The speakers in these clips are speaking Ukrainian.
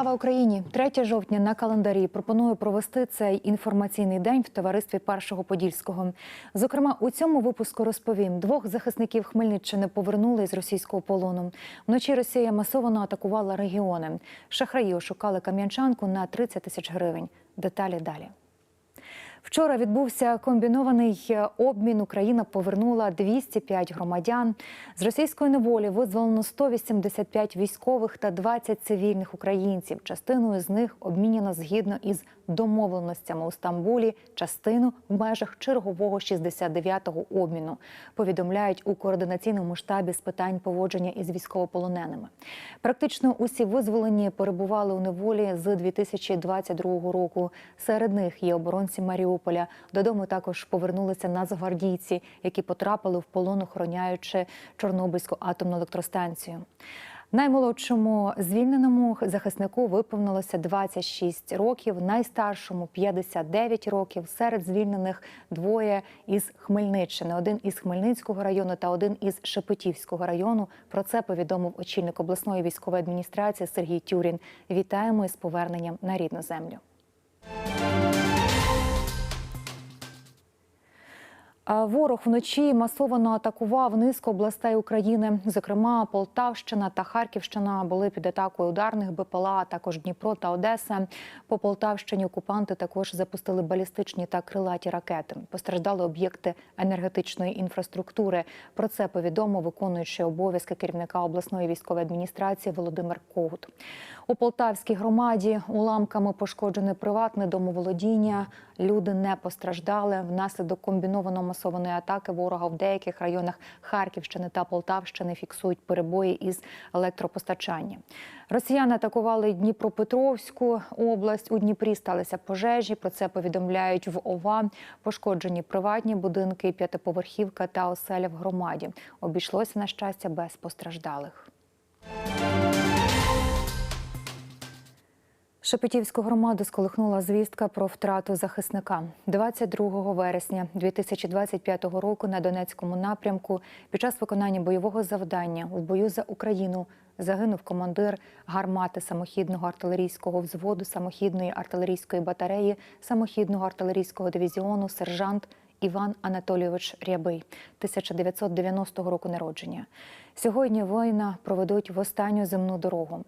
Слава Україні! 3 жовтня на календарі пропоную провести цей інформаційний день в товаристві Першого Подільського. Зокрема, у цьому випуску розповім: двох захисників Хмельниччини повернули з російського полону. Вночі Росія масово атакувала регіони. Шахраї ошукали кам'янчанку на 30 тисяч гривень. Деталі далі. Вчора відбувся комбінований обмін. Україна повернула 205 громадян. З російської неволі визволено 185 військових та 20 цивільних українців. Частиною з них обміняно згідно із домовленостями у Стамбулі, частину в межах чергового 69-го обміну. Повідомляють у координаційному штабі з питань поводження із військовополоненими. Практично усі визволені перебували у неволі з 2022 року. Серед них є оборонці Маріуполя. Додому також повернулися нацгвардійці, які потрапили в полон, охороняючи Чорнобильську атомну електростанцію. Наймолодшому звільненому захиснику виповнилося 26 років, найстаршому 59 років. Серед звільнених двоє із Хмельниччини, один із Хмельницького району та один із Шепетівського району. Про це повідомив очільник обласної військової адміністрації Сергій Тюрін. Вітаємо із поверненням на рідну землю. Ворог вночі масово атакував низку областей України. Зокрема, Полтавщина та Харківщина були під атакою ударних БПЛА, а також Дніпро та Одеса. По Полтавщині окупанти також запустили балістичні та крилаті ракети. Постраждали об'єкти енергетичної інфраструктури. Про це повідомив виконуючий обов'язки керівника обласної військової адміністрації Володимир Когут. У Полтавській громаді уламками пошкоджене приватне домоволодіння. Люди не постраждали внаслідок комбінованого масованої атаки ворога в деяких районах Харківщини та Полтавщини фіксують перебої із електропостачанням. Росіяни атакували Дніпропетровську область. У Дніпрі сталися пожежі. Про це повідомляють в ОВА. Пошкоджені приватні будинки, п'ятиповерхівка та оселя в громаді. Обійшлося на щастя без постраждалих. Шепетівську громаду сколихнула звістка про втрату захисника 22 вересня 2025 року на Донецькому напрямку. Під час виконання бойового завдання у бою за Україну загинув командир гармати самохідного артилерійського взводу, самохідної артилерійської батареї, самохідного артилерійського дивізіону, сержант. Іван Анатолійович Рябий, 1990 року народження. Сьогодні воїна проведуть в останню земну дорогу.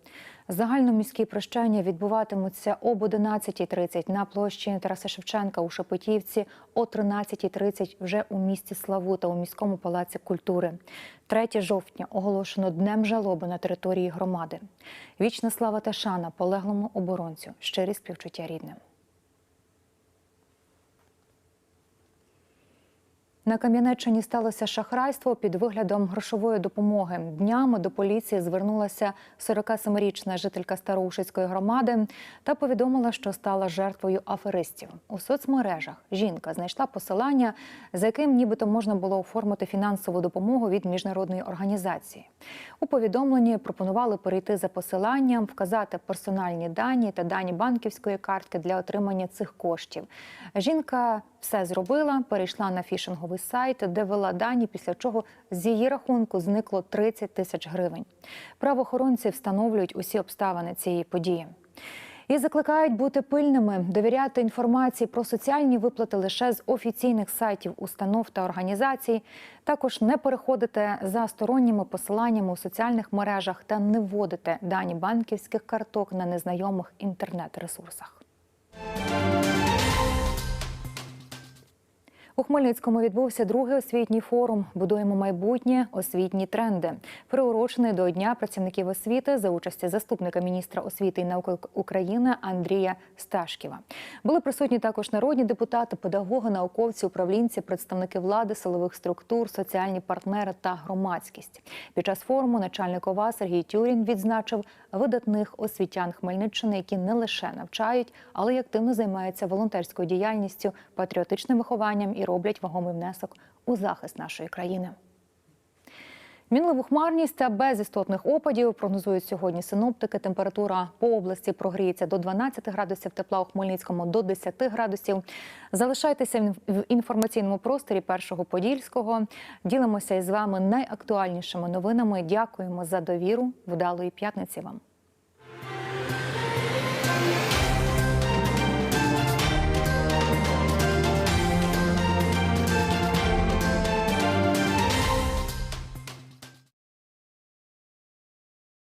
Загальноміські прощання відбуватимуться об 11.30 на площі Тараса Шевченка у Шепетівці, о 13.30 вже у місті Славута у міському палаці культури. 3 жовтня оголошено днем жалоби на території громади. Вічна слава та шана полеглому оборонцю. Щирі співчуття рідним. На Кам'янеччині сталося шахрайство під виглядом грошової допомоги. Днями до поліції звернулася 47-річна жителька Староушицької громади та повідомила, що стала жертвою аферистів. У соцмережах жінка знайшла посилання, за яким нібито можна було оформити фінансову допомогу від міжнародної організації. У повідомленні пропонували перейти за посиланням, вказати персональні дані та дані банківської картки для отримання цих коштів. Жінка все зробила, перейшла на фішинговий сайт, де вела дані, після чого з її рахунку зникло 30 тисяч гривень. Правоохоронці встановлюють усі обставини цієї події. І закликають бути пильними, довіряти інформації про соціальні виплати лише з офіційних сайтів установ та організацій. Також не переходити за сторонніми посиланнями у соціальних мережах та не вводити дані банківських карток на незнайомих інтернет-ресурсах. У Хмельницькому відбувся другий освітній форум Будуємо майбутнє освітні тренди, приурочений до Дня працівників освіти за участі заступника міністра освіти і науки України Андрія Сташківа. Були присутні також народні депутати, педагоги, науковці, управлінці, представники влади, силових структур, соціальні партнери та громадськість. Під час форуму начальник ОВА Сергій Тюрін відзначив видатних освітян Хмельниччини, які не лише навчають, але й активно займаються волонтерською діяльністю, патріотичним вихованням і роблять вагомий внесок у захист нашої країни. Мінливу хмарність та без істотних опадів прогнозують сьогодні синоптики. Температура по області прогріється до 12 градусів тепла у Хмельницькому до 10 градусів. Залишайтеся в інформаційному просторі першого подільського. Ділимося із вами найактуальнішими новинами. Дякуємо за довіру. Вдалої п'ятниці вам.